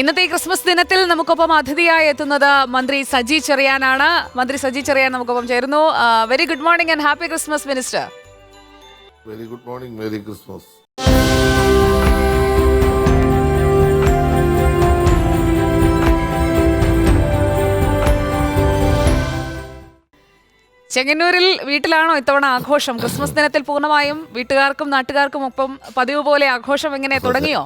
ഇന്നത്തെ ഈ ക്രിസ്മസ് ദിനത്തിൽ നമുക്കൊപ്പം അതിഥിയായി എത്തുന്നത് മന്ത്രി സജി ചെറിയാനാണ്. മന്ത്രി സജി ചെറിയാൻ നമുക്കൊപ്പം ചേരുന്നു. Very good morning and happy Christmas minister very good morning merry Christmas ചെങ്ങന്നൂരിൽ വീട്ടിലാണോ ഇത്തവണ ആഘോഷം? ക്രിസ്മസ് ദിനത്തിൽ പൂർണമായും വീട്ടുകാർക്കും നാട്ടുകാർക്കും ഒപ്പം പതിവ് പോലെ ആഘോഷം എങ്ങനെ തുടങ്ങിയോ?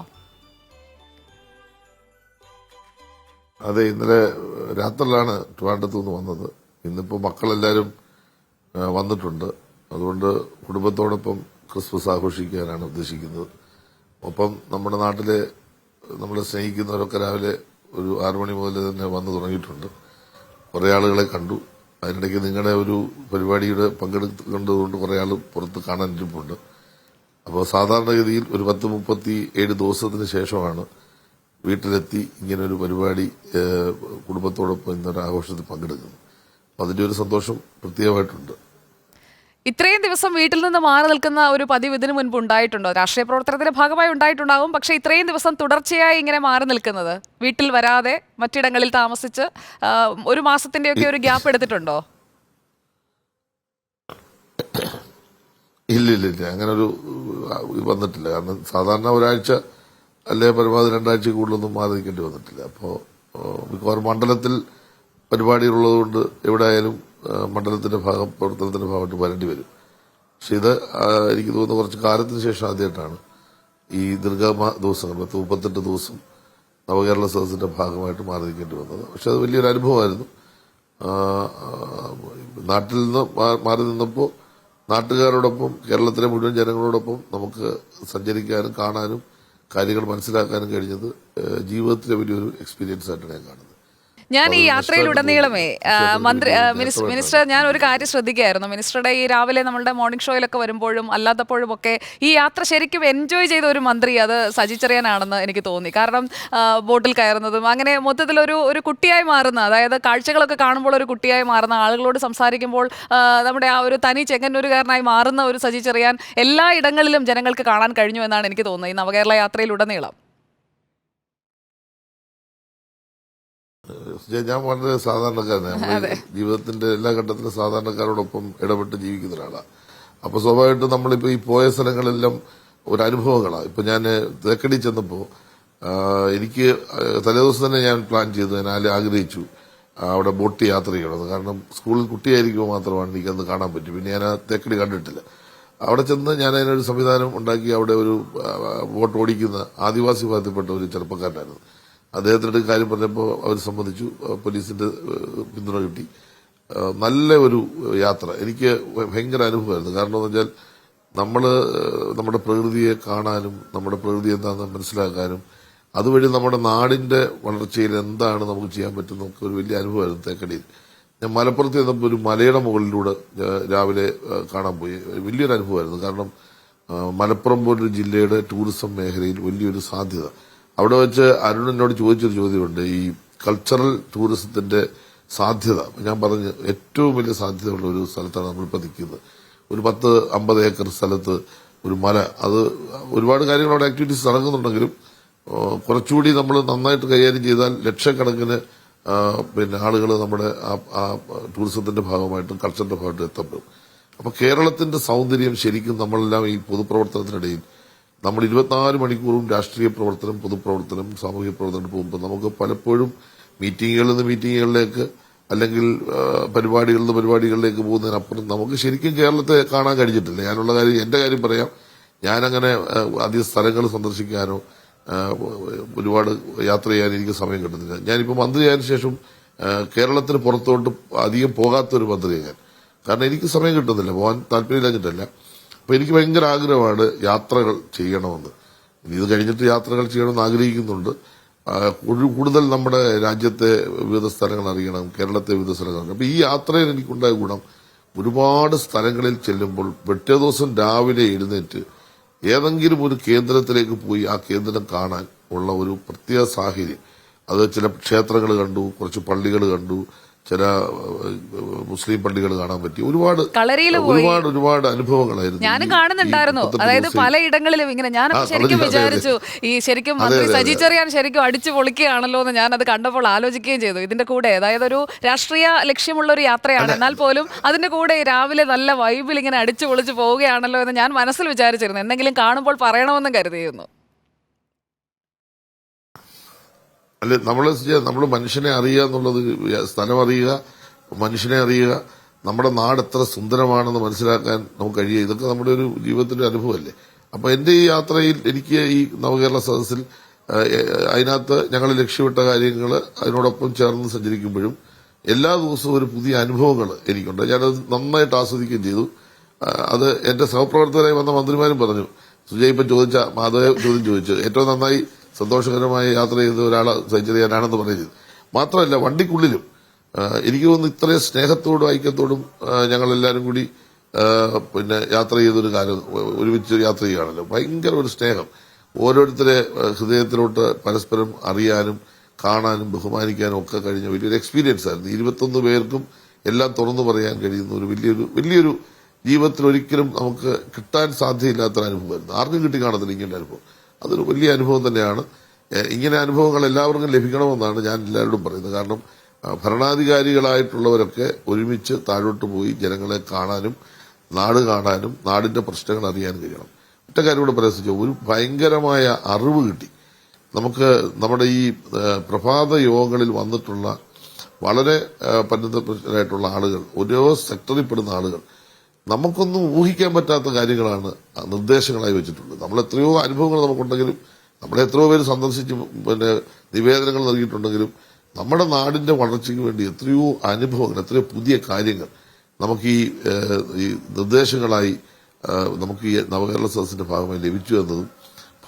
അതെ ഇന്നലെ രാത്രിയിലാണ് ട്രിവാൻഡ്രത്ത് നിന്ന് വന്നത്. ഇന്നിപ്പോൾ മക്കളെല്ലാവരും വന്നിട്ടുണ്ട്. അതുകൊണ്ട് കുടുംബത്തോടൊപ്പം ക്രിസ്മസ് ആഘോഷിക്കാനാണ് ഉദ്ദേശിക്കുന്നത്. ഒപ്പം നമ്മുടെ നാട്ടിലെ നമ്മളെ സ്നേഹിക്കുന്നവരൊക്കെ രാവിലെ ഒരു ആറു മണി മുതൽ തന്നെ വന്നു തുടങ്ങിയിട്ടുണ്ട്. കുറേ ആളുകളെ കണ്ടു. അതിനിടയ്ക്ക് നിങ്ങളുടെ ഒരു പരിപാടിയുടെ പങ്കെടുക്കേണ്ടതുകൊണ്ട് കുറേ ആൾ പുറത്ത് കാണാനിരിപ്പുണ്ട്. അപ്പോൾ സാധാരണഗതിയിൽ ഒരു പത്ത് മുപ്പത്തി ഏഴ് ദിവസത്തിന് ശേഷമാണ് വീട്ടിലെത്തി ഇങ്ങനെ ഒരു പരിപാടി കുടുംബത്തോടൊപ്പം ഇന്നൊരു ആഘോഷത്തിൽ പങ്കെടുക്കുന്നു. അതിന്റെ ഒരു സന്തോഷം പ്രത്യേകമായിട്ടുണ്ട്. ഇത്രയും ദിവസം വീട്ടിൽ നിന്ന് മാറി നിൽക്കുന്ന ഒരു പതിവ് ഇതിനു മുൻപ് ഉണ്ടായിട്ടുണ്ടോ? രാഷ്ട്രീയ പ്രവർത്തനത്തിന്റെ ഭാഗമായി ഉണ്ടായിട്ടുണ്ടാവും. പക്ഷേ ഇത്രയും ദിവസം തുടർച്ചയായി ഇങ്ങനെ മാറി നിൽക്കുന്നത് വീട്ടിൽ വരാതെ മറ്റിടങ്ങളിൽ താമസിച്ച് ഒരു മാസത്തിന്റെ ഒക്കെ ഒരു ഗ്യാപ്പ് എടുത്തിട്ടുണ്ടോ? ഇല്ല ഇല്ല ഇല്ല അങ്ങനെ ഒരു വന്നിട്ടില്ല. കാരണം സാധാരണ ഒരാഴ്ച അല്ലെ പരമാവധി രണ്ടാഴ്ച കൂടുതലൊന്നും മാറി നിൽക്കേണ്ടി വന്നിട്ടില്ല അപ്പോൾ മിക്കവാറും മണ്ഡലത്തിൽ പരിപാടികളുള്ളതുകൊണ്ട് എവിടെ ആയാലും മണ്ഡലത്തിന്റെ ഭാഗം പ്രവർത്തനത്തിന്റെ ഭാഗമായിട്ട് വരേണ്ടി വരും. പക്ഷെ ഇത് എനിക്ക് തോന്നുന്നു കുറച്ച് കാലത്തിന് ശേഷം ആദ്യമായിട്ടാണ് ഈ ദീർഘമ ദിവസങ്ങൾ പത്ത് മുപ്പത്തെട്ട് ദിവസം നവകേരള സദസ്സിന്റെ ഭാഗമായിട്ട് മാറി നിൽക്കേണ്ടി വന്നത്. പക്ഷെ അത് വലിയൊരു അനുഭവമായിരുന്നു. നാട്ടിൽ നിന്ന് മാറി നിന്നപ്പോൾ നാട്ടുകാരോടൊപ്പം കേരളത്തിലെ മുഴുവൻ ജനങ്ങളോടൊപ്പം നമുക്ക് സഞ്ചരിക്കാനും കാണാനും കാര്യങ്ങൾ മനസ്സിലാക്കാനും കഴിഞ്ഞത് ജീവിതത്തിലെ വലിയൊരു എക്സ്പീരിയൻസ് ആയിട്ടാണ് ഞാൻ കാണുന്നത്. ഞാൻ ഈ യാത്രയിൽ യാത്രയിലുടനീളമേ മന്ത്രി മിനിസ്റ്റർ മിനിസ്റ്റർ ഞാൻ ഒരു കാര്യം ശ്രദ്ധിക്കുകയായിരുന്നു. മിനിസ്റ്ററുടെ ഈ രാവിലെ നമ്മളുടെ മോർണിംഗ് ഷോയിലൊക്കെ വരുമ്പോഴും അല്ലാത്തപ്പോഴും ഒക്കെ ഈ യാത്ര ശരിക്കും എൻജോയ് ചെയ്ത ഒരു മന്ത്രി അത് സജി ചെറിയാനാണെന്ന് എനിക്ക് തോന്നി. കാരണം ബോട്ടിൽ കയറുന്നതും അങ്ങനെ മൊത്തത്തിൽ ഒരു ഒരു കുട്ടിയായി മാറുന്ന അതായത് കാഴ്ചകളൊക്കെ കാണുമ്പോൾ ഒരു കുട്ടിയായി മാറുന്ന ആളുകളോട് സംസാരിക്കുമ്പോൾ നമ്മുടെ ആ ഒരു തനി ചെങ്ങന്നൂരുകാരനായി മാറുന്ന ഒരു സജി ചെറിയാൻ എല്ലാ ഇടങ്ങളിലും ജനങ്ങൾക്ക് കാണാൻ കഴിഞ്ഞു എന്നാണ് എനിക്ക് തോന്നുന്നത് ഈ നവകേരള യാത്രയിലുടനീളം. ഞാൻ- വളരെ സാധാരണക്കാരനാണ് ജീവിതത്തിന്റെ എല്ലാ ഘട്ടത്തിലും സാധാരണക്കാരോടൊപ്പം ഇടപെട്ട് ജീവിക്കുന്ന ഒരാളാണ് അപ്പൊ സ്വാഭാവികമായിട്ടും നമ്മളിപ്പോ ഈ പോയ സ്ഥലങ്ങളെല്ലാം ഒരു അനുഭവങ്ങളാണ് ഇപ്പൊ ഞാൻ തേക്കടി ചെന്നപ്പോ എനിക്ക് തലേദിവസം തന്നെ ഞാൻ പ്ലാൻ ചെയ്തു. ഞാൻ ആഗ്രഹിച്ചു. അവിടെ ബോട്ട് യാത്ര ചെയ്യണമെന്ന് കാരണം സ്കൂളിൽ കുട്ടിയായിരിക്കുമ്പോൾ മാത്രമാണ് എനിക്കന്ന് കാണാൻ പറ്റും. പിന്നെ ഞാൻ തേക്കടി കണ്ടിട്ടില്ല. അവിടെ ചെന്ന് ഞാൻ അതിനൊരു സംവിധാനം ഉണ്ടാക്കി അവിടെ ഒരു ബോട്ട് ഓടിക്കുന്ന ആദിവാസി വിഭാഗത്തിൽപ്പെട്ട ഒരു ചെറുപ്പക്കാരനായിരുന്നു. അദ്ദേഹത്തിന്റെ കാര്യം പറഞ്ഞപ്പോൾ അവർ ആ, പോലീസിന്റെ പിന്തുണ കിട്ടി. നല്ല ഒരു യാത്ര. എനിക്ക് ഭയങ്കര അനുഭവമായിരുന്നു. കാരണം എന്ന് വെച്ചാൽ നമ്മൾ നമ്മുടെ പ്രകൃതിയെ കാണാനും നമ്മുടെ പ്രകൃതി എന്താണെന്ന് മനസ്സിലാക്കാനും അതുവഴി നമ്മുടെ നാടിന്റെ വളർച്ചയിൽ എന്താണ് നമുക്ക് ചെയ്യാൻ പറ്റുന്ന നമുക്ക് ഒരു വലിയ അനുഭവമായിരുന്നു തേക്കടിയിൽ. ഞാൻ മലപ്പുറത്ത് ചെന്നപ്പോൾ ഒരു മലയുടെ മുകളിലൂടെ രാവിലെ കാണാൻ പോയി. വലിയൊരു അനുഭവമായിരുന്നു. കാരണം മലപ്പുറം പോലൊരു ജില്ലയുടെ ടൂറിസം മേഖലയിൽ വലിയൊരു സാധ്യത. അവിടെ വെച്ച് അരുൺ ചോദിച്ചൊരു ചോദ്യമുണ്ട്. ഈ കൾച്ചറൽ ടൂറിസത്തിന്റെ സാധ്യത. ഞാൻ പറഞ്ഞ ഏറ്റവും വലിയ സാധ്യതയുള്ള ഒരു സ്ഥലത്താണ് നമ്മൾ നിൽക്കുന്നത്. ഒരു പത്ത് അമ്പത് ഏക്കർ സ്ഥലത്ത് ഒരു മല. അത് ഒരുപാട് കാര്യങ്ങൾ അവിടെ ആക്ടിവിറ്റീസ് നടക്കുന്നുണ്ടെങ്കിലും കുറച്ചുകൂടി നമ്മൾ നന്നായിട്ട് കൈകാര്യം ചെയ്താൽ ലക്ഷക്കണക്കിന് പിന്നെ ആളുകൾ നമ്മുടെ ആ- ടൂറിസത്തിന്റെ ഭാഗമായിട്ടും കൾച്ചറിന്റെ ഭാഗമായിട്ടും എത്തപ്പെടും. അപ്പൊ കേരളത്തിന്റെ സൗന്ദര്യം ശരിക്കും നമ്മളെല്ലാം ഈ പൊതുപ്രവർത്തനത്തിനിടയിൽ നമ്മൾ ഇരുപത്തിനാല് മണിക്കൂറും രാഷ്ട്രീയ പ്രവർത്തനം പൊതുപ്രവർത്തനം സാമൂഹ്യ പ്രവർത്തനം പോകുമ്പോൾ നമുക്ക് പലപ്പോഴും മീറ്റിങ്ങുകളിൽ നിന്ന് മീറ്റിങ്ങുകളിലേക്ക് അല്ലെങ്കിൽ പരിപാടികളിൽ നിന്ന് പരിപാടികളിലേക്ക് പോകുന്നതിനപ്പുറം നമുക്ക് ശരിക്കും കേരളത്തെ കാണാൻ കഴിഞ്ഞിട്ടില്ല. ഞാനുള്ള കാര്യം എന്റെ കാര്യം പറയാം. ഞാനങ്ങനെ അധിക സ്ഥലങ്ങൾ സന്ദർശിക്കാനോ ഒരുപാട് യാത്ര ചെയ്യാൻ എനിക്ക് സമയം കിട്ടുന്നില്ല. ഞാനിപ്പോൾ മന്ത്രിയായതിനു ശേഷം കേരളത്തിന് പുറത്തോട്ട് അധികം പോകാത്തൊരു മന്ത്രിയാണ് ഞാൻ. കാരണം എനിക്ക് സമയം കിട്ടുന്നില്ല. പോകാൻ താല്പര്യമില്ലാഞ്ഞിട്ടല്ല അപ്പൊ എനിക്ക് ഭയങ്കര ആഗ്രഹമാണ് യാത്രകൾ ചെയ്യണമെന്ന്. ഇനി ഇത് കഴിഞ്ഞിട്ട് യാത്രകൾ ചെയ്യണമെന്ന് ആഗ്രഹിക്കുന്നുണ്ട്. കൂടുതൽ നമ്മുടെ രാജ്യത്തെ വിവിധ സ്ഥലങ്ങൾ അറിയണം കേരളത്തെ വിവിധ സ്ഥലങ്ങൾ അറിയണം. അപ്പൊ ഈ യാത്രയിൽ എനിക്കുണ്ടായ ഗുണം ഒരുപാട് സ്ഥലങ്ങളിൽ ചെല്ലുമ്പോൾ പിറ്റേ ദിവസം രാവിലെ എഴുന്നേറ്റ് ഏതെങ്കിലും ഒരു കേന്ദ്രത്തിലേക്ക് പോയി ആ കേന്ദ്രം കാണാൻ ഉള്ള ഒരു പ്രത്യേക സാഹചര്യം. അത് ചില ക്ഷേത്രങ്ങൾ കണ്ടു കുറച്ച് പള്ളികൾ കണ്ടു ചില മുസ്ലിം പള്ളികൾ കാണാൻ പറ്റി. ഒരുപാട്. ഒരുപാട് ഒരുപാട് അനുഭവങ്ങളായിരുന്നു ഞാനും കാണുന്നുണ്ടായിരുന്നു. അതായത് പല പലയിടങ്ങളിലും ഇങ്ങനെ ഞാൻ ശരിക്കും. വിചാരിച്ചു ഈ ശരിക്കും മന്ത്രി സജി ചെറിയാൻ ശരിക്കും അടിച്ചു പൊളിക്കുകയാണല്ലോ എന്ന് ഞാൻ അത് കണ്ടപ്പോൾ ആലോചിക്കുകയും ചെയ്തു. ഇതിന്റെ കൂടെ അതായത് ഒരു രാഷ്ട്രീയ ലക്ഷ്യമുള്ള ഒരു യാത്രയാണ്. എന്നാൽ പോലും അതിന്റെ കൂടെ രാവിലെ നല്ല വൈബിൽ ഇങ്ങനെ അടിച്ചു പൊളിച്ചു പോവുകയാണല്ലോ എന്ന് ഞാൻ മനസ്സിൽ വിചാരിച്ചിരുന്നു. എന്തെങ്കിലും കാണുമ്പോൾ പറയണമെന്നും കരുതിയിരുന്നു. അല്ലെ നമ്മൾ നമ്മൾ മനുഷ്യനെ അറിയുക എന്നുള്ളത് സ്ഥലം അറിയുക മനുഷ്യനെ അറിയുക. നമ്മുടെ നാട് എത്ര സുന്ദരമാണെന്ന് മനസ്സിലാക്കാൻ നമുക്ക് കഴിയുക. ഇതൊക്കെ നമ്മുടെ ഒരു ജീവിതത്തിന്റെ അനുഭവമല്ലേ. അപ്പൊ എന്റെ ഈ യാത്രയിൽ എനിക്ക് ഈ നവകേരള സദസ്സിൽ അതിനകത്ത് ഞങ്ങൾ ലക്ഷ്യമിട്ട കാര്യങ്ങൾ അതിനോടൊപ്പം ചേർന്ന് സഞ്ചരിക്കുമ്പോഴും എല്ലാ ദിവസവും ഒരു പുതിയ അനുഭവങ്ങൾ എനിക്കുണ്ട്. ഞാനത് നന്നായിട്ട് ആസ്വദിക്കുകയും ചെയ്തു. അത് എന്റെ സഹപ്രവർത്തകരായി വന്ന മന്ത്രിമാരും പറഞ്ഞു സുജയ് ഇപ്പം ചോദിച്ച മാധവ ചോദ്യം ചോദിച്ചു. ഏറ്റവും നന്നായി സന്തോഷകരമായി യാത്ര ചെയ്ത ഒരാളെ സഞ്ചരിക്കാനാണെന്ന് പറയുന്നത് മാത്രമല്ല വണ്ടിക്കുള്ളിലും എനിക്ക് തോന്നുന്നു ഇത്രയും സ്നേഹത്തോടും ഐക്യത്തോടും ഞങ്ങളെല്ലാവരും കൂടി പിന്നെ യാത്ര ചെയ്തൊരു കാലം ഒരുമിച്ച് യാത്ര ചെയ്യുകയാണല്ലോ. ഭയങ്കര ഒരു സ്നേഹം. ഓരോരുത്തരെ ഹൃദയത്തിലോട്ട് പരസ്പരം അറിയാനും കാണാനും ബഹുമാനിക്കാനും ഒക്കെ കഴിഞ്ഞ വലിയൊരു എക്സ്പീരിയൻസ് ആയിരുന്നു. ഇരുപത്തൊന്ന് പേർക്കും എല്ലാം തുറന്നു പറയാൻ കഴിയുന്ന ഒരു വലിയൊരു വലിയൊരു ജീവിതത്തിൽ ഒരിക്കലും നമുക്ക് കിട്ടാൻ സാധ്യതയില്ലാത്തൊരു അനുഭവമായിരുന്നു ആർക്കും കിട്ടി കാണത്തില്ല ഇങ്ങനെ അനുഭവം. അതൊരു വലിയ അനുഭവം തന്നെയാണ്. ഇങ്ങനെ അനുഭവങ്ങൾ എല്ലാവർക്കും ലഭിക്കണമെന്നാണ് ഞാൻ എല്ലാവരോടും പറയുന്നത്. കാരണം ഭരണാധികാരികളായിട്ടുള്ളവരൊക്കെ ഒരുമിച്ച് താഴോട്ട് പോയി ജനങ്ങളെ കാണാനും നാട് കാണാനും നാടിന്റെ പ്രശ്നങ്ങൾ അറിയാൻ കഴിയണം. ഒറ്റ കാര്യം കൂടെ പറയാൻ ഒരു ഭയങ്കരമായ അറിവ് കിട്ടി. നമുക്ക് നമ്മുടെ ഈ പ്രഭാത യോഗങ്ങളിൽ വന്നിട്ടുള്ള വളരെ ഏഹ്, ആളുകൾ ഓരോ സെക്ടറിൽ പെടുന്ന ആളുകൾ നമുക്കൊന്നും ഊഹിക്കാൻ പറ്റാത്ത കാര്യങ്ങളാണ് നിർദ്ദേശങ്ങളായി വെച്ചിട്ടുള്ളത്. നമ്മൾ എത്രയോ അനുഭവങ്ങൾ നമുക്കുണ്ടെങ്കിലും നമ്മളെ എത്രയോ പേര് സന്ദർശിച്ച് പിന്നെ നിവേദനങ്ങൾ നൽകിയിട്ടുണ്ടെങ്കിലും നമ്മുടെ നാടിന്റെ വളർച്ചയ്ക്ക് വേണ്ടി എത്രയോ അനുഭവങ്ങൾ എത്രയോ പുതിയ കാര്യങ്ങൾ നമുക്ക് ഈ നിർദ്ദേശങ്ങളായി നമുക്ക് ഈ നവകേരള സദസ്സിന്റെ ഭാഗമായി ലഭിച്ചു എന്നതും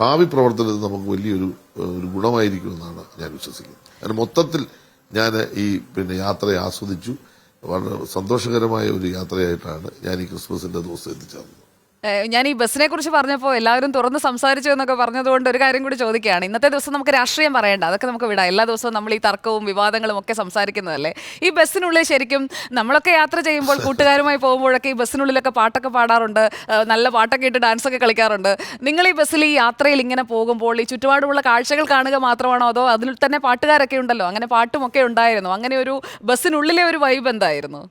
ഭാവി പ്രവർത്തനത്തിൽ നമുക്ക് വലിയൊരു ഒരു ഗുണമായിരിക്കുമെന്നാണ് ഞാൻ വിശ്വസിക്കുന്നത്. അതിന് മൊത്തത്തിൽ ഞാൻ ഈ പിന്നെ യാത്രയെ ആസ്വദിച്ചു. വളരെ സന്തോഷകരമായ ഒരു യാത്രയായിട്ടാണ് ഞാൻ ഈ ക്രിസ്മസിന്റെ ദിവസം എത്തിച്ചേർന്നത്. ഞാൻ ഈ ബസ്സിനെ കുറിച്ച് പറഞ്ഞപ്പോൾ എല്ലാവരും തുറന്ന് സംസാരിച്ചു എന്നൊക്കെ പറഞ്ഞതുകൊണ്ട് ഒരു കാര്യം കൂടി ചോദിക്കുകയാണ്. ഇന്നത്തെ ദിവസം നമുക്ക് രാഷ്ട്രീയം പറയേണ്ട. അതൊക്കെ നമുക്ക് വിടാം. എല്ലാ ദിവസവും നമ്മൾ ഈ തർക്കവും വിവാദങ്ങളും ഒക്കെ സംസാരിക്കുന്നതല്ലേ? ഈ ബസ്സിനുള്ളിൽ ശരിക്കും നമ്മളൊക്കെ യാത്ര ചെയ്യുമ്പോൾ കൂട്ടുകാരുമായി പോകുമ്പോഴൊക്കെ ഈ ബസ്സിനുള്ളിലൊക്കെ പാട്ടൊക്കെ പാടാറുണ്ട്. നല്ല പാട്ടൊക്കെ ഇട്ട് ഡാൻസ് ഒക്കെ കളിക്കാറുണ്ട്. നിങ്ങൾ ഈ ബസ്സിൽ ഈ യാത്രയിൽ ഇങ്ങനെ പോകുമ്പോൾ ഈ ചുറ്റുപാടുമുള്ള കാഴ്ചകൾ കാണുക മാത്രമാണോ? അതോ അതിൽ തന്നെ പാട്ടുകാരൊക്കെ ഉണ്ടല്ലോ? അങ്ങനെ പാട്ടുമൊക്കെ ഉണ്ടായിരുന്നു. അങ്ങനെ ഒരു ബസ്സിനുള്ളിലെ ഒരു വൈബ് എന്തായിരുന്നു?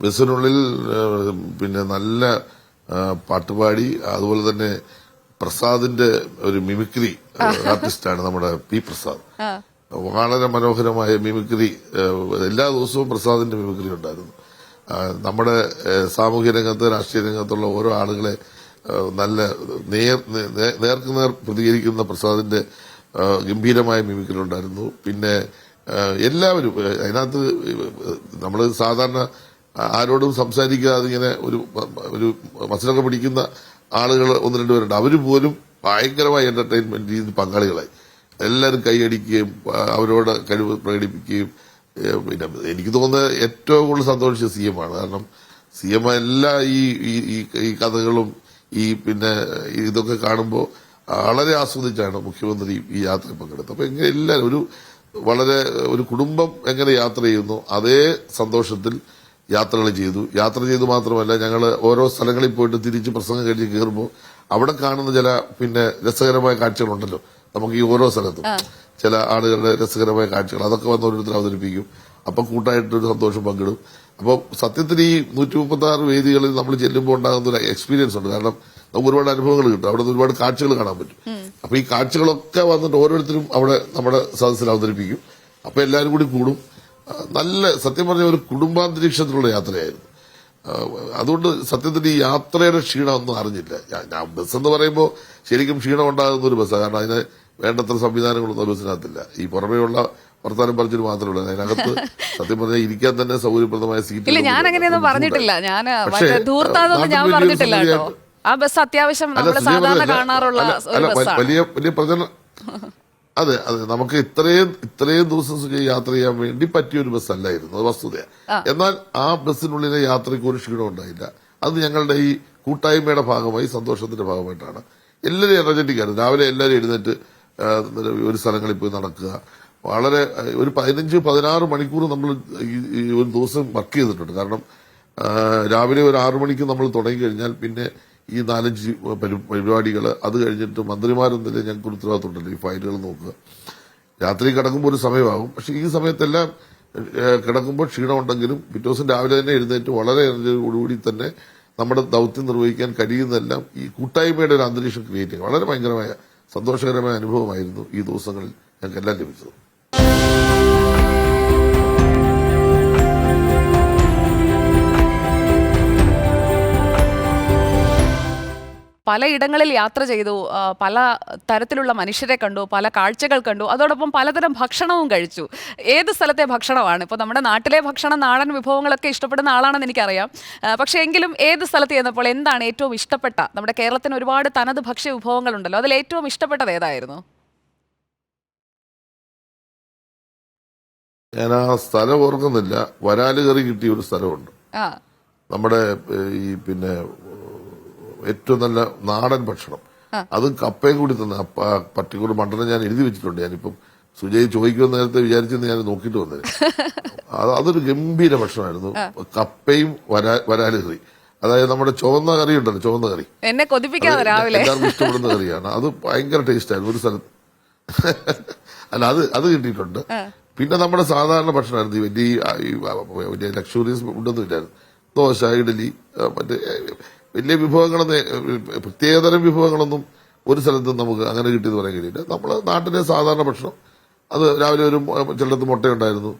ബസ്സിനുള്ളിൽ പിന്നെ നല്ല പാട്ടുപാടി അതുപോലെ തന്നെ പ്രസാദിന്റെ ഒരു മിമിക്രി ആർട്ടിസ്റ്റാണ് നമ്മുടെ പി പ്രസാദ്. വളരെ മനോഹരമായ മിമിക്രി എല്ലാ ദിവസവും പ്രസാദിന്റെ മിമിക്രി ഉണ്ടായിരുന്നു. നമ്മുടെ സാമൂഹ്യ രംഗത്ത് രാഷ്ട്രീയ രംഗത്തുള്ള ഓരോ ആളുകളെ നല്ല നേർ നേർക്ക് നേർ പ്രതികരിക്കുന്ന പ്രസാദിന്റെ ഗംഭീരമായ മിമിക്രി ഉണ്ടായിരുന്നു. പിന്നെ എല്ലാവരും അതിനകത്ത് നമ്മൾ സാധാരണ ആരോടും സംസാരിക്കാതെ ഇങ്ങനെ ഒരു ഒരു മത്സരമൊക്കെ പിടിക്കുന്ന ആളുകൾ ഒന്ന് രണ്ടുപേരുണ്ട് അവർ പോലും ഭയങ്കരമായ എന്റർടൈൻമെന്റ് രീതിയിൽ പങ്കാളികളായി. എല്ലാവരും കൈയടിക്കുകയും അവരോട് കഴിവ് പ്രകടിപ്പിക്കുകയും പിന്നെ എനിക്ക് തോന്നുന്നത് ഏറ്റവും കൂടുതൽ സന്തോഷിച്ച സി എം ആണ്. കാരണം സി എം എല്ലാ ഈ- ഈ കഥകളും ഈ പിന്നെ ഇതൊക്കെ കാണുമ്പോൾ വളരെ ആസ്വദിച്ചാണ് മുഖ്യമന്ത്രി ഈ യാത്ര പങ്കെടുത്തത്. അപ്പൊ എങ്ങനെ എല്ലാവരും ഒരു വളരെ ഒരു കുടുംബം എങ്ങനെ യാത്ര ചെയ്യുന്നു അതേ സന്തോഷത്തിൽ യാത്രകൾ ചെയ്തു. യാത്ര ചെയ്തു മാത്രമല്ല ഞങ്ങൾ ഓരോ സ്ഥലങ്ങളിൽ പോയിട്ട് തിരിച്ച് പ്രസംഗം കഴിഞ്ഞ് കയറുമ്പോൾ അവിടെ കാണുന്ന ചില പിന്നെ രസകരമായ കാഴ്ചകളുണ്ടല്ലോ. നമുക്ക് ഈ ഓരോ സ്ഥലത്തും ചില ആളുകളുടെ രസകരമായ കാഴ്ചകൾ. അതൊക്കെ വന്ന് ഓരോരുത്തർ അവതരിപ്പിക്കും. അപ്പൊ കൂട്ടായിട്ടൊരു സന്തോഷം പങ്കിടും. അപ്പോൾ സത്യത്തിൽ ഈ നൂറ്റി മുപ്പത്തി ആറ് വേദികളിൽ നമ്മൾ ചെല്ലുമ്പോൾ ഉണ്ടാകുന്ന ഒരു എക്സ്പീരിയൻസ് ഉണ്ട്. കാരണം നമുക്ക് ഒരുപാട് അനുഭവങ്ങൾ കിട്ടും. അവിടെ ഒരുപാട് കാഴ്ചകൾ കാണാൻ പറ്റും. അപ്പൊ ഈ കാഴ്ചകളൊക്കെ വന്നിട്ട് ഓരോരുത്തരും അവിടെ നമ്മുടെ സദസ്സിൽ അവതരിപ്പിക്കും. അപ്പൊ എല്ലാവരും കൂടി കൂടും. നല്ല സത്യം പറഞ്ഞ ഒരു കുടുംബാന്തരീക്ഷത്തിലുള്ള യാത്രയായിരുന്നു. അതുകൊണ്ട് സത്യത്തിൽ ഈ യാത്രയുടെ ക്ഷീണം ഒന്നും അറിഞ്ഞില്ല. ഞാൻ- ബസ് എന്ന് പറയുമ്പോൾ ശരിക്കും ക്ഷീണം ഉണ്ടാകുന്ന ഒരു ബസ്സാണ് കാരണം അതിന് വേണ്ടത്ര സംവിധാനങ്ങളൊന്നും ആ ബസ്സിനകത്തില്ല. ഈ പുറമേയുള്ള വർത്താനം പറഞ്ഞിട്ട് മാത്രമേ ഉള്ളൂ. അതിനകത്ത് സത്യം പറഞ്ഞാൽ ഇരിക്കാൻ തന്നെ സൗകര്യപ്രദമായ സീറ്റ് ഇല്ല ഞാൻ അങ്ങനെയൊന്നും പറഞ്ഞിട്ടില്ല. ഞാൻ ഞാൻ പറഞ്ഞിട്ടില്ല ആ ബസ് അത്യാവശ്യം നമ്മൾ സാധാരണ കാണാറുള്ള വലിയ വലിയ പ്രചരണം അതെ അതെ. നമുക്ക് ഇത്രയും ഇത്രയും ദിവസം യാത്ര ചെയ്യാൻ വേണ്ടി പറ്റിയ ഒരു ബസ് അല്ലായിരുന്നു അത് വസ്തുതയാണ് എന്നാൽ ആ ബസ്സിനുള്ളിലെ യാത്രയ്ക്ക് ഒരു ക്ഷീണം ഉണ്ടായില്ല. അത് ഞങ്ങളുടെ ഈ കൂട്ടായ്മയുടെ ഭാഗമായി സന്തോഷത്തിന്റെ ഭാഗമായിട്ടാണ്. എല്ലാവരും എനർജറ്റിക് ആയിരുന്നു രാവിലെ എല്ലാവരും എഴുന്നേറ്റ് ഒരു സ്ഥലങ്ങളിൽ പോയി നടക്കുക. വളരെ ഒരു പതിനഞ്ച് പതിനാറ് മണിക്കൂർ നമ്മൾ ഈ ഒരു ദിവസം വർക്ക് ചെയ്തിട്ടുണ്ട്. കാരണം രാവിലെ ഒരു ആറു മണിക്ക് നമ്മൾ തുടങ്ങി കഴിഞ്ഞാൽ പിന്നെ ഈ നാലഞ്ച് പരിപാടികൾ അത് കഴിഞ്ഞിട്ട് മന്ത്രിമാരെന്നില്ല ഞങ്ങൾക്ക് ഉത്തരവാദിത്തമുണ്ടല്ലോ ഈ ഫയലുകൾ നോക്കുക. രാത്രി കിടക്കുമ്പോൾ ഒരു സമയമാകും. പക്ഷെ ഈ സമയത്തെല്ലാം കിടക്കുമ്പോൾ ക്ഷീണമുണ്ടെങ്കിലും പിറ്റേ ദിവസം രാവിലെ തന്നെ എഴുന്നേറ്റ് വളരെ എനർജിയോടുകൂടി തന്നെ നമ്മുടെ ദൗത്യം നിർവഹിക്കാൻ കഴിയുന്നതെല്ലാം ഈ കൂട്ടായ്മയുടെ ഒരു അന്തരീക്ഷം ക്രിയേറ്റ് ചെയ്യുക. വളരെ ഭയങ്കരമായ സന്തോഷകരമായ അനുഭവമായിരുന്നു ഈ ദിവസങ്ങളിൽ ഞങ്ങൾക്കെല്ലാം ലഭിച്ചത്. പലയിടങ്ങളിൽ യാത്ര ചെയ്തു പല തരത്തിലുള്ള മനുഷ്യരെ കണ്ടു പല കാഴ്ചകൾ കണ്ടു. അതോടൊപ്പം പലതരം ഭക്ഷണവും കഴിച്ചു. ഏത് സ്ഥലത്തെ ഭക്ഷണമാണ്? ഇപ്പോൾ നമ്മുടെ നാട്ടിലെ ഭക്ഷണം നാടൻ വിഭവങ്ങളൊക്കെ ഇഷ്ടപ്പെടുന്ന ആളാണെന്ന് എനിക്കറിയാം. പക്ഷേ എങ്കിലും ഏത് സ്ഥലത്ത് ചെന്നപ്പോൾ എന്താണ് ഏറ്റവും ഇഷ്ടപ്പെട്ട? നമ്മുടെ കേരളത്തിന് ഒരുപാട് തനത് ഭക്ഷ്യ വിഭവങ്ങളുണ്ടല്ലോ. അതിൽ ഏറ്റവും ഇഷ്ടപ്പെട്ടത് ഏതായിരുന്നു? ഞാൻ ആ സ്ഥലം ഓർക്കുന്നില്ല. വരാൽ കറി കിട്ടിയ ഒരു സ്ഥലമുണ്ട്. നമ്മുടെ ഈ പിന്നെ ഏറ്റവും നല്ല നാടൻ ഭക്ഷണം. അതും കപ്പയും കൂടി തന്നെ. പർട്ടിക്കുലർ മണ്ഡലം ഞാൻ എഴുതി വെച്ചിട്ടുണ്ട്. ഞാനിപ്പം സുജയ് ചോദിക്കുമെന്ന് നേരത്തെ വിചാരിച്ചെന്ന് ഞാൻ നോക്കിയിട്ട് വന്നത് അത് അതൊരു ഗംഭീര ഭക്ഷണമായിരുന്നു. കപ്പയും വരാ- വരാൽ കറി. അതായത് നമ്മുടെ ചുവന്ന കറി ഉണ്ടല്ലോ ചുവന്ന കറി. എന്നെ കൊതിപ്പിക്കാതെ രാവിലെ. എല്ലാവർക്കും ഇഷ്ടപ്പെടുന്ന കറിയാണ്. അത് ഭയങ്കര ടേസ്റ്റ് ആയിരുന്നു. ഒരു സ്ഥലത്ത് അല്ല അത് അത് കിട്ടിയിട്ടുണ്ട്. പിന്നെ നമ്മുടെ സാധാരണ ഭക്ഷണമായിരുന്നു. ഈ വലിയ ലക്ഷറീസ് ഫുഡൊന്നും ഇല്ലായിരുന്നു. ദോശ ഇഡലി മറ്റേ വലിയ വിഭവങ്ങൾ പ്രത്യേകതരം വിഭവങ്ങളൊന്നും ഒരു സ്ഥലത്തും നമുക്ക് അങ്ങനെ കിട്ടിയെന്ന് പറയാൻ കഴിയില്ല. നമ്മൾ നാട്ടിലെ സാധാരണ ഭക്ഷണം. അത് രാവിലെ ഒരു ചിലടത്ത് മുട്ടയുണ്ടായിരുന്നു.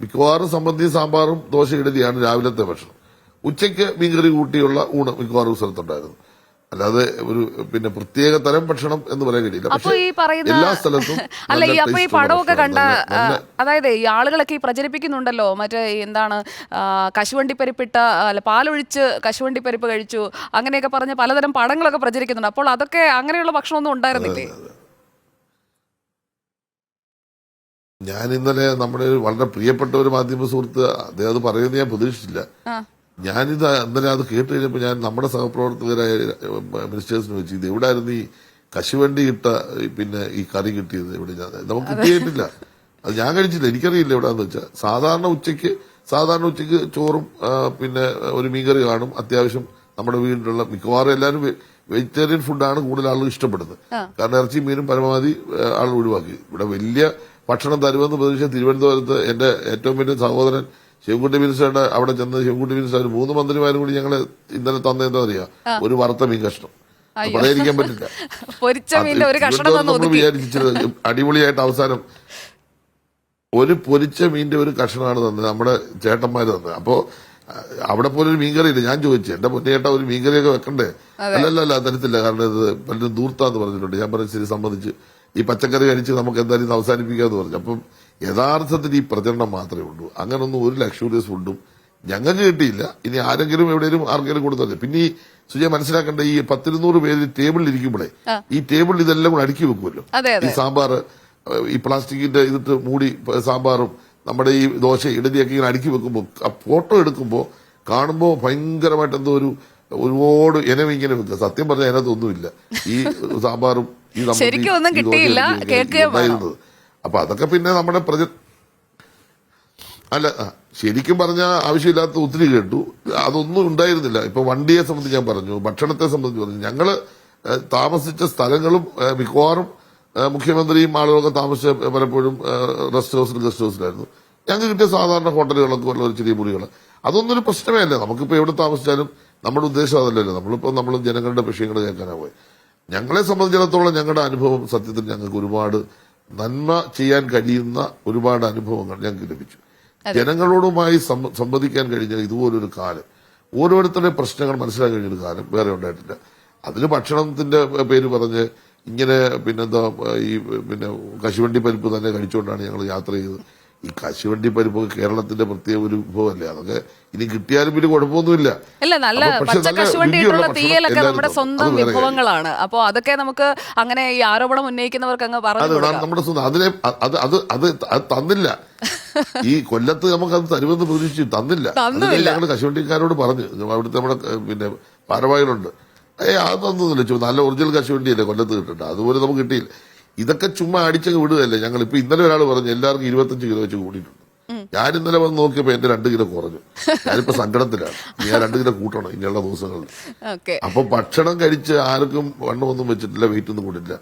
മിക്കവാറും സംബന്ധിയും സാമ്പാറും ദോശ ഇടതിയാണ് രാവിലത്തെ ഭക്ഷണം. ഉച്ചയ്ക്ക് മീൻകറി കൂട്ടിയുള്ള ഊണ് മിക്കവാറും സ്ഥലത്തുണ്ടായിരുന്നു. അല്ലാതെ ഒരു പിന്നെ പ്രത്യേക തരം ഭക്ഷണം എന്ന് പറയാൻ കഴിയില്ല. അപ്പൊ ഈ പറയുന്ന എല്ലാ സ്ഥലത്തും അല്ല ഈ അപ്പൊ ഈ പടമൊക്കെ കണ്ട അതായത് ഈ ആളുകളൊക്കെ ഈ പ്രചരിപ്പിക്കുന്നുണ്ടല്ലോ. മറ്റേ എന്താണ് കശുവണ്ടി പരിപ്പിട്ട അല്ല പാലൊഴിച്ച് കശുവണ്ടി പരിപ്പ് കഴിച്ചു അങ്ങനെയൊക്കെ പറഞ്ഞ് പലതരം പടങ്ങളൊക്കെ പ്രചരിക്കുന്നുണ്ട്. അപ്പോൾ അതൊക്കെ അങ്ങനെയുള്ള ഭക്ഷണമൊന്നും ഉണ്ടായിരുന്നില്ലേ? ഞാൻ ഇന്നലെ നമ്മുടെ വളരെ പ്രിയപ്പെട്ട ഒരു മാധ്യമ സുഹൃത്ത് അദ്ദേഹം അത് പറയുന്നത് ഞാൻ പ്രതീക്ഷിച്ചില്ല. ഞാനിത് ഇന്നലെ അത് കേട്ട് കഴിഞ്ഞപ്പോൾ ഞാൻ നമ്മുടെ സഹപ്രവർത്തകരായ മിനിസ്റ്റേഴ്സിന് വെച്ച് ഇത് എവിടെയായിരുന്നു ഈ കശുവണ്ടി കിട്ട പിന്നെ ഈ കറി കിട്ടിയത് ഇവിടെ ഞാൻ? നമുക്ക് കിട്ടിയിട്ടില്ല. അത് ഞാൻ കഴിച്ചില്ല. എനിക്കറിയില്ല എവിടെയാന്ന് വെച്ചാൽ സാധാരണ ഉച്ചയ്ക്ക് സാധാരണ ഉച്ചയ്ക്ക് ചോറും പിന്നെ ഒരു മീൻകറി കാണും. അത്യാവശ്യം നമ്മുടെ വീട്ടിലുള്ള മിക്കവാറും എല്ലാവരും വെജിറ്റേറിയൻ ഫുഡാണ് കൂടുതൽ ആളുകൾ ഇഷ്ടപ്പെടുന്നത്. കാരണം ഇറച്ചി മീനും പരമാവധി ആൾ ആളുകൾ ഒഴിവാക്കി. ഇവിടെ വലിയ ഭക്ഷണം തരുമെന്ന് പ്രതീക്ഷിച്ച തിരുവനന്തപുരത്ത് എന്റെ ഏറ്റവും വലിയ സഹോദരൻ ശിവൻകുട്ടി മിനിസ്റ്ററുടെ അവിടെ ചെന്ന് ശിവൻകുട്ടി മിനിസ്റ്റർ മൂന്ന് മന്ത്രിമാരും കൂടി ഞങ്ങൾ ഇന്നലെ തന്നെന്താ പറയാ? ഒരു വറുത്ത മീൻ കഷ്ണം. പറയാതിരിക്കാൻ പറ്റില്ല. നമ്മൾ വിചാരിച്ചത് അടിപൊളിയായിട്ട് അവസാനം ഒരു പൊരിച്ച മീന്റെ ഒരു കഷ്ണമാണ് തന്നത് നമ്മുടെ ചേട്ടന്മാര് തന്നത്. അപ്പോ അവിടെ പോലെ ഒരു മീൻകറി ഇല്ല. ഞാൻ ചോദിച്ചു. എന്റെ പൊന്നേട്ട ഒരു മീൻകറിയൊക്കെ വെക്കണ്ടേ? അല്ലല്ല അല്ല തരത്തില്ല. കാരണം ഇത് പലരും ദൂർത്താന്ന് പറഞ്ഞിട്ടുണ്ട്. ഞാൻ പറഞ്ഞു ശരി സംബന്ധിച്ച് ഈ പച്ചക്കറി കഴിച്ച് നമുക്ക് എന്തായാലും അവസാനിപ്പിക്കാന്ന് പറഞ്ഞു. അപ്പം യഥാർത്ഥത്തിൽ ഈ പ്രചരണം മാത്രമേ ഉള്ളൂ. അങ്ങനൊന്നും ഒരു ലക്ഷൂറിയസ് ഫുഡും ഞങ്ങൾക്ക് കിട്ടിയില്ല. ഇനി ആരെങ്കിലും എവിടെയും ആർക്കെങ്കിലും കൊടുത്തല്ലേ പിന്നെ ഈ സുജയ മനസ്സിലാക്കേണ്ട ഈ പത്തിരുന്നൂറ് പേര് ടേബിളിൽ ഇരിക്കുമ്പോഴേ ഈ ടേബിളിൽ ഇതെല്ലാം കൂടെ അടുക്കി വെക്കുമല്ലോ. ഈ സാമ്പാർ ഈ പ്ലാസ്റ്റിക്കിന്റെ ഇതിട്ട് മൂടി സാമ്പാറും നമ്മുടെ ഈ ദോശ ഇടതിയൊക്കെ ഇങ്ങനെ അടുക്കി വെക്കുമ്പോൾ ആ ഫോട്ടോ എടുക്കുമ്പോൾ കാണുമ്പോൾ ഭയങ്കരമായിട്ട് എന്തോ ഒരു ഒരുപാട് ഇനം ഇങ്ങനെ വെക്കുക. സത്യം പറഞ്ഞാൽ അതിനകത്തൊന്നുമില്ല. ഈ സാമ്പാറും ഈ നമ്മുടെ ശരിക്കും ഒന്നും കിട്ടിയില്ല. അപ്പൊ അതൊക്കെ പിന്നെ നമ്മുടെ പ്രജ അല്ല ശരിക്കും പറഞ്ഞാൽ ആവശ്യമില്ലാത്ത ഒത്തിരി കേട്ടു. അതൊന്നും ഉണ്ടായിരുന്നില്ല. ഇപ്പൊ വണ്ടിയെ സംബന്ധിച്ച് ഞാൻ പറഞ്ഞു ഭക്ഷണത്തെ സംബന്ധിച്ച് പറഞ്ഞു. ഞങ്ങൾ താമസിച്ച സ്ഥലങ്ങളും മിക്കവാറും മുഖ്യമന്ത്രിയും ആളുകളൊക്കെ താമസിച്ച പലപ്പോഴും റെസ്റ്റ് ഹൗസിലും ഗസ്റ്റ് ഹൗസിലായിരുന്നു. ഞങ്ങൾക്ക് കിട്ടിയ സാധാരണ ഹോട്ടലുകളൊക്കെ വല്ല ഒരു ചെറിയ മുറികൾ അതൊന്നും ഒരു പ്രശ്നമേ അല്ല നമുക്കിപ്പോ എവിടെ താമസിച്ചാലും നമ്മുടെ ഉദ്ദേശം അതല്ലല്ലോ. നമ്മളിപ്പോ നമ്മൾ ജനങ്ങളുടെ വിഷയങ്ങൾ കേൾക്കാനാ പോയി. ഞങ്ങളെ സംബന്ധിച്ചിടത്തോളം ഞങ്ങളുടെ അനുഭവം സത്യത്തിൽ ഞങ്ങൾക്ക് ഒരുപാട് നന്മ ചെയ്യാൻ കഴിയുന്ന ഒരുപാട് അനുഭവങ്ങൾ ഞങ്ങൾക്ക് ലഭിച്ചു. ജനങ്ങളോടുമായി സംവദിക്കാൻ കഴിഞ്ഞ ഇതുപോലൊരു കാലം. ഓരോരുത്തരുടെ പ്രശ്നങ്ങൾ മനസ്സിലാക്കാൻ കഴിഞ്ഞൊരു കാലം വേറെ ഉണ്ടായിട്ടില്ല. അതിന് ഭക്ഷണത്തിന്റെ പേര് പറഞ്ഞ് ഇങ്ങനെ പിന്നെന്താ ഈ പിന്നെ കശുവണ്ടി പരിപ്പ് തന്നെ കഴിച്ചുകൊണ്ടാണ് ഞങ്ങൾ യാത്ര ചെയ്തത്. ഈ കശുവണ്ടി പരിപ്പ് കേരളത്തിന്റെ പ്രത്യേക ഒരു വിഭവമല്ലേ? അതൊക്കെ ഇനി കിട്ടിയാലും പിന്നെ കുഴപ്പമൊന്നുമില്ല. അല്ല നല്ല പച്ച നല്ല കശുവണ്ടി ഇട്ടുള്ള തീയലൊക്കെ നമ്മുടെ സ്വന്തം. വിഭവങ്ങളാണ്. അപ്പോൾ അതൊക്കെ നമുക്ക് അങ്ങനെ ഈ ആരോപണം ഉന്നയിക്കുന്നവർക്ക് അങ്ങ് പറഞ്ഞു നമ്മുടെ സ്വന്തം അതിനെ അത് അത് അത് തന്നില്ല. ഈ കൊല്ലത്ത് നമുക്ക് അത് തരുമെന്ന് പ്രതീക്ഷിച്ചു. തന്നില്ല. ഞങ്ങൾ കശുവണ്ടിക്കാരോട് പറഞ്ഞു. അവിടുത്തെ നമ്മുടെ പിന്നെ ഭാരവാഹികളുണ്ട്. ഏ അത് തന്നില്ല നല്ല ഒറിജിനൽ കശുവണ്ടിയല്ലേ കൊല്ലത്ത് കിട്ടണ്ട അതുപോലെ നമുക്ക് കിട്ടിയില്ല. ഇതൊക്കെ ചുമ്മാ അടിച്ചങ്ങ് വിടുകയല്ലേ? ഞങ്ങൾ ഇപ്പൊ ഇന്നലെ ഒരാൾ പറഞ്ഞു എല്ലാവർക്കും ഇരുപത്തഞ്ച് കിലോ വെച്ച് കൂടിയിട്ടുണ്ട് ഞാൻ ഇന്നലെ വന്ന് നോക്കിയപ്പോ എന്റെ രണ്ട് കിലോ കുറഞ്ഞു. ഞാനിപ്പോ സങ്കടത്തിലാണ്. ഞാൻ രണ്ട് കിലോ കൂട്ടണം ഇനിയുള്ള ദിവസങ്ങളിൽ. അപ്പൊ ഭക്ഷണം കഴിച്ച് ആർക്കും വണ്ണമൊന്നും വെച്ചിട്ടില്ല വെയിറ്റ് ഒന്നും കൂട്ടില്ല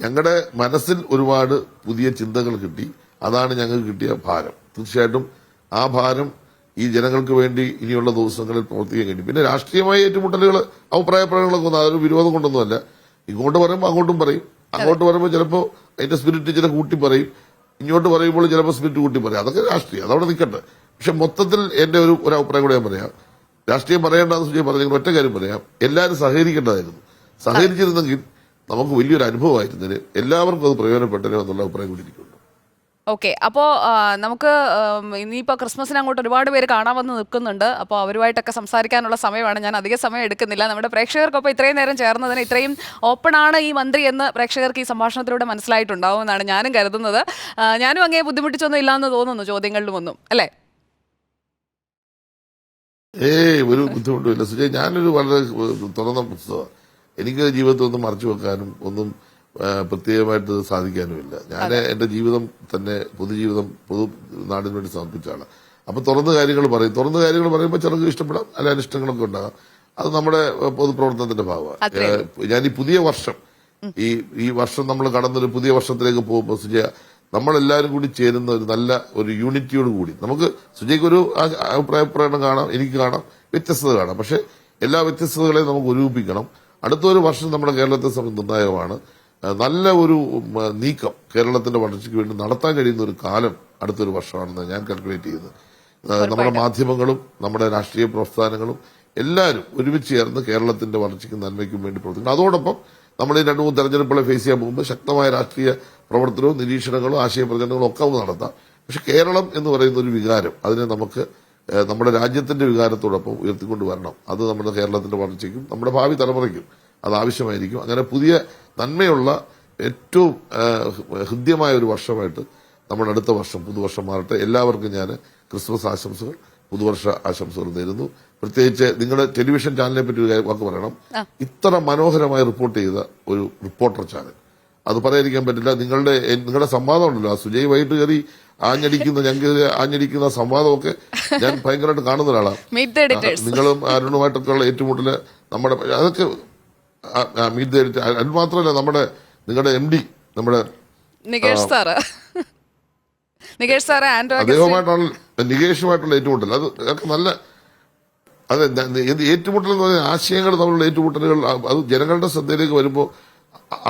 ഞങ്ങളുടെ മനസ്സിൽ ഒരുപാട് പുതിയ ചിന്തകൾ കിട്ടി. അതാണ് ഞങ്ങൾക്ക് കിട്ടിയ ഭാരം. തീർച്ചയായിട്ടും ആ ഭാരം ഈ ജനങ്ങൾക്ക് വേണ്ടി ഇനിയുള്ള ദിവസങ്ങളിൽ പ്രവർത്തിക്കാൻ കഴിയും പിന്നെ രാഷ്ട്രീയമായ ഏറ്റുമുട്ടലുകൾ അഭിപ്രായ പ്രകടനങ്ങളൊക്കെ ഒന്നും അതൊരു വിരോധം കൊണ്ടൊന്നുമല്ല. ഇങ്ങോട്ട് പറയുമ്പോൾ അങ്ങോട്ടും പറയും. അങ്ങോട്ട് പറയുമ്പോൾ ചിലപ്പോൾ അതിന്റെ സ്പിരിറ്റ് ചില കൂട്ടി പറയും. ഇങ്ങോട്ട് പറയുമ്പോൾ ചിലപ്പോൾ സ്പിരിറ്റ് കൂട്ടി പറയും. അതൊക്കെ രാഷ്ട്രീയം. അതവിടെ നിൽക്കട്ടെ പക്ഷെ മൊത്തത്തിൽ എന്റെ ഒരു ഒരു അഭിപ്രായം കൂടെ ഞാൻ പറയാം. രാഷ്ട്രീയം പറയേണ്ടെന്ന് സുജയ് പറഞ്ഞെങ്കിൽ ഒറ്റ കാര്യം പറയാം. എല്ലാവരും സഹകരിക്കേണ്ടതായിരുന്നു. സഹകരിച്ചിരുന്നെങ്കിൽ നമുക്ക് വലിയൊരു അനുഭവമായിരുന്നതിന് എല്ലാവർക്കും അത് പ്രയോജനപ്പെട്ടതിനോ എന്നുള്ള അഭിപ്രായം കൂടി ഓക്കെ. അപ്പോൾ നമുക്ക് ഇനിയിപ്പോൾ ക്രിസ്മസിന് അങ്ങോട്ട് ഒരുപാട് പേര് കാണാൻ വന്ന് നിൽക്കുന്നുണ്ട്. അപ്പോൾ അവരുമായിട്ടൊക്കെ സംസാരിക്കാനുള്ള സമയമാണ്. ഞാൻ അധികം സമയം എടുക്കുന്നില്ല. നമ്മുടെ പ്രേക്ഷകർക്കൊപ്പം ഇത്രയും നേരം ചേർന്നതിന് ഇത്രയും ഓപ്പൺ ആണ് ഈ മന്ത്രി എന്ന് പ്രേക്ഷകർക്ക് ഈ സംഭാഷണത്തിലൂടെ മനസ്സിലായിട്ടുണ്ടാവും എന്നാണ് ഞാനും കരുതുന്നത്. ഞാനും അങ്ങേ ബുദ്ധിമുട്ടിച്ചൊന്നും ഇല്ലാന്ന് തോന്നുന്നു ചോദ്യങ്ങളിലും ഒന്നും അല്ലേ? ഏയ് ഒരു ബുദ്ധിമുട്ടുമില്ല. സുജയ് ഞാനൊരു വളരെ തുറന്ന പുസ്തകമാണ്. എനിക്ക് ജീവിതത്തിൽ ഒന്നും മറച്ചു വെക്കാനും ഒന്നും പ്രത്യേകമായിട്ട് സാധിക്കാനുമില്ല. ഞാൻ എന്റെ ജീവിതം തന്നെ പൊതുജീവിതം പൊതു നാടിന് വേണ്ടി സമർപ്പിച്ചാണ്. അപ്പൊ തുറന്ന കാര്യങ്ങൾ പറയും. തുറന്ന കാര്യങ്ങൾ പറയുമ്പോൾ ചിലർക്ക് ഇഷ്ടപ്പെടാം. അല്ല അനിഷ്ടങ്ങളൊക്കെ ഉണ്ടാകാം. അത് നമ്മുടെ പൊതുപ്രവർത്തനത്തിന്റെ ഭാഗമാണ്. ഞാൻ ഈ പുതിയ വർഷം ഈ ഈ വർഷം നമ്മൾ കടന്നൊരു പുതിയ വർഷത്തിലേക്ക് പോകുമ്പോൾ സുജയ നമ്മളെല്ലാവരും കൂടി ചേരുന്ന ഒരു നല്ല ഒരു യൂണിറ്റിയോട് കൂടി നമുക്ക് സുജയ്ക്ക് ഒരു അഭിപ്രായ പ്രകടനം കാണാം എനിക്ക് കാണാം വ്യത്യസ്തത കാണാം. പക്ഷെ എല്ലാ വ്യത്യസ്തതകളെയും നമുക്ക് ഒരുമിപ്പിക്കണം. അടുത്തൊരു വർഷം നമ്മുടെ കേരളത്തെ സംബന്ധിച്ച് നിർണായകമാണ്. നല്ല ഒരു നീക്കം കേരളത്തിന്റെ വളർച്ചയ്ക്ക് വേണ്ടി നടത്താൻ കഴിയുന്ന ഒരു കാലം അടുത്തൊരു വർഷമാണെന്ന് ഞാൻ കാൽക്കുലേറ്റ് ചെയ്യുന്നത് നമ്മുടെ മാധ്യമങ്ങളും നമ്മുടെ രാഷ്ട്രീയ പ്രസ്ഥാനങ്ങളും എല്ലാവരും ഒരുമിച്ച് ചേർന്ന് കേരളത്തിന്റെ വളർച്ചയ്ക്കും നന്മയ്ക്കും വേണ്ടി പ്രവർത്തിക്കുന്നു. അതോടൊപ്പം നമ്മൾ ഈ രണ്ടു മൂന്ന് തെരഞ്ഞെടുപ്പുകളെ ഫേസ് ചെയ്യാൻ പോകുമ്പോൾ ശക്തമായ രാഷ്ട്രീയ പ്രവർത്തനവും നിരീക്ഷണങ്ങളും ആശയ പ്രചരണങ്ങളും ഒക്കെ നടത്താം. പക്ഷെ കേരളം എന്ന് പറയുന്ന ഒരു വികാരം അതിനെ നമുക്ക് നമ്മുടെ രാജ്യത്തിന്റെ വികാരത്തോടൊപ്പം ഉയർത്തിക്കൊണ്ട് വരണം അത് നമ്മുടെ കേരളത്തിന്റെ വളർച്ചയ്ക്കും നമ്മുടെ ഭാവി തലമുറയ്ക്കും അത് ആവശ്യമായിരിക്കും. അങ്ങനെ പുതിയ നന്മയുള്ള ഏറ്റവും ഹൃദ്യമായ ഒരു വർഷമായിട്ട് നമ്മുടെ അടുത്ത വർഷം പുതുവർഷം മാറട്ടെ. എല്ലാവർക്കും ഞാൻ ക്രിസ്മസ് ആശംസകൾ പുതുവർഷ ആശംസകൾ നേരുന്നു. പ്രത്യേകിച്ച് നിങ്ങളുടെ ടെലിവിഷൻ ചാനലിനെ പറ്റി ഒരു വാക്ക് പറയണം. ഇത്ര മനോഹരമായി റിപ്പോർട്ട് ചെയ്ത ഒരു റിപ്പോർട്ടർ ചാനൽ. അത് പറയാതിരിക്കാൻ പറ്റില്ല നിങ്ങളുടെ നിങ്ങളുടെ സംവാദം ഉണ്ടല്ലോ. ആ സുജയ് വൈകിട്ട് കയറി ആഞ്ഞടിക്കുന്ന ഞങ്ങൾക്ക് ആഞ്ഞടിക്കുന്ന സംവാദമൊക്കെ ഞാൻ ഭയങ്കരമായിട്ട് കാണുന്ന ഒരാളാണ് നിങ്ങളും അരുണുമായിട്ടൊക്കെയുള്ള ഏറ്റുമുട്ടൽ നമ്മുടെ അതൊക്കെ മീറ്റ് ദ എഡിറ്റർ അത് മാത്രമല്ല നമ്മുടെ നിങ്ങളുടെ എം ഡി നമ്മുടെ നികേഷ് സാറ്. നികേഷ് സാറ് ആൻഡ്രോ നികേഷുമായിട്ടുള്ള ഏറ്റുമുട്ടൽ. അത് നല്ല അതെ ഏറ്റുമുട്ടൽ എന്ന് പറഞ്ഞാൽ ആശയങ്ങൾ തമ്മിലുള്ള ഏറ്റുമുട്ടലുകൾ അത് ജനങ്ങളുടെ ശ്രദ്ധയിലേക്ക് വരുമ്പോൾ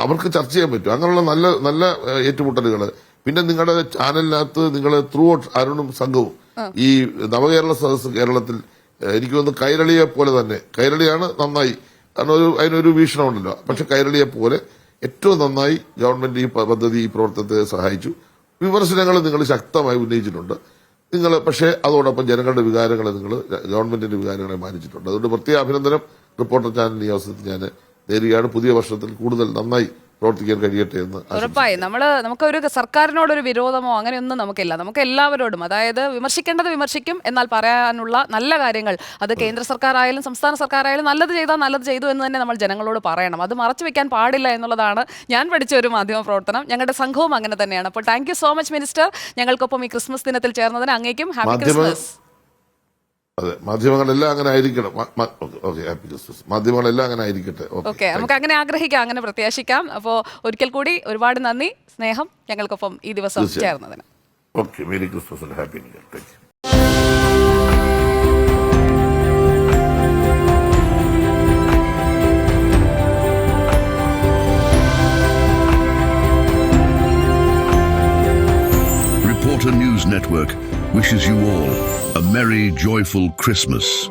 അവർക്ക് ചർച്ച ചെയ്യാൻ പറ്റും. അങ്ങനെയുള്ള നല്ല നല്ല ഏറ്റുമുട്ടലുകൾ. പിന്നെ നിങ്ങളുടെ ചാനലിനകത്ത് നിങ്ങൾ ത്രൂ ഔട്ട് അരുണും സംഘവും. ഈ നവകേരള സദസ് കേരളത്തിൽ എനിക്ക് തോന്നുന്നു കൈരളിയെ പോലെ തന്നെ. കൈരളിയാണ് നന്നായി കാരണം ഒരു അതിനൊരു വീക്ഷണമുണ്ടല്ലോ. പക്ഷെ കൈരളിയെ പോലെ ഏറ്റവും നന്നായി ഗവൺമെന്റ് ഈ പദ്ധതി ഈ പ്രവർത്തനത്തെ സഹായിച്ചു. വിമർശനങ്ങൾ നിങ്ങൾ ശക്തമായി ഉന്നയിച്ചിട്ടുണ്ട്. നിങ്ങൾ പക്ഷേ അതോടൊപ്പം ജനങ്ങളുടെ വികാരങ്ങളെ നിങ്ങൾ ഗവൺമെന്റിന്റെ വികാരങ്ങളെ മാനിച്ചിട്ടുണ്ട്. അതുകൊണ്ട് പ്രത്യേക അഭിനന്ദനം. റിപ്പോർട്ടർ ചാനൽ ഈ അവസരത്തിൽ ഞാൻ നേരുകയാണ്. പുതിയ വർഷത്തിൽ കൂടുതൽ നന്നായി പ്രവർത്തിക്കാൻ കഴിയട്ടെ എന്ന്. ഉറപ്പായി. നമ്മൾ നമുക്കൊരു സർക്കാരിനോടൊരു വിരോധമോ അങ്ങനെയൊന്നും നമുക്കില്ല. നമുക്ക് എല്ലാവരോടും അതായത് വിമർശിക്കേണ്ടത് വിമർശിക്കും എന്നാൽ പറയാനുള്ള നല്ല കാര്യങ്ങൾ അത് കേന്ദ്ര സർക്കാർ ആയാലും സംസ്ഥാന സർക്കാർ ആയാലും നല്ലത് ചെയ്താൽ നല്ലത് ചെയ്തു എന്ന് തന്നെ നമ്മൾ ജനങ്ങളോട് പറയണം. അത് മറച്ചു വെക്കാൻ പാടില്ല എന്നുള്ളതാണ് ഞാൻ പഠിച്ച ഒരു മാധ്യമ പ്രവർത്തനം. ഞങ്ങളുടെ സംഘവും അങ്ങനെ തന്നെയാണ്. അപ്പോൾ thank you so much minister ഞങ്ങൾക്കൊപ്പം ഈ ക്രിസ്മസ് ദിനത്തിൽ ചേർന്നതിന് അങ്ങേക്കും ഹാപ്പി ക്രിസ്മസ് അതെ മാധ്യമങ്ങളെല്ലാം അങ്ങനെ ആയിരിക്കണം. Okay happy Christmas. മാധ്യമങ്ങളെല്ലാം അങ്ങനെ ആയിരിക്കട്ടെ. ഓക്കെ നമുക്ക് അങ്ങനെ ആഗ്രഹിക്കാം അങ്ങനെ പ്രത്യാശിക്കാം. അപ്പോൾ ഒരിക്കൽ കൂടി ഒരുപാട് നന്ദി സ്നേഹം ഞങ്ങൾക്കൊപ്പം ഈ ദിവസം. ചേർന്നതിന്. Okay merry Christmas happy new year. Thank you Reporter News Network wishes you all a merry, joyful Christmas.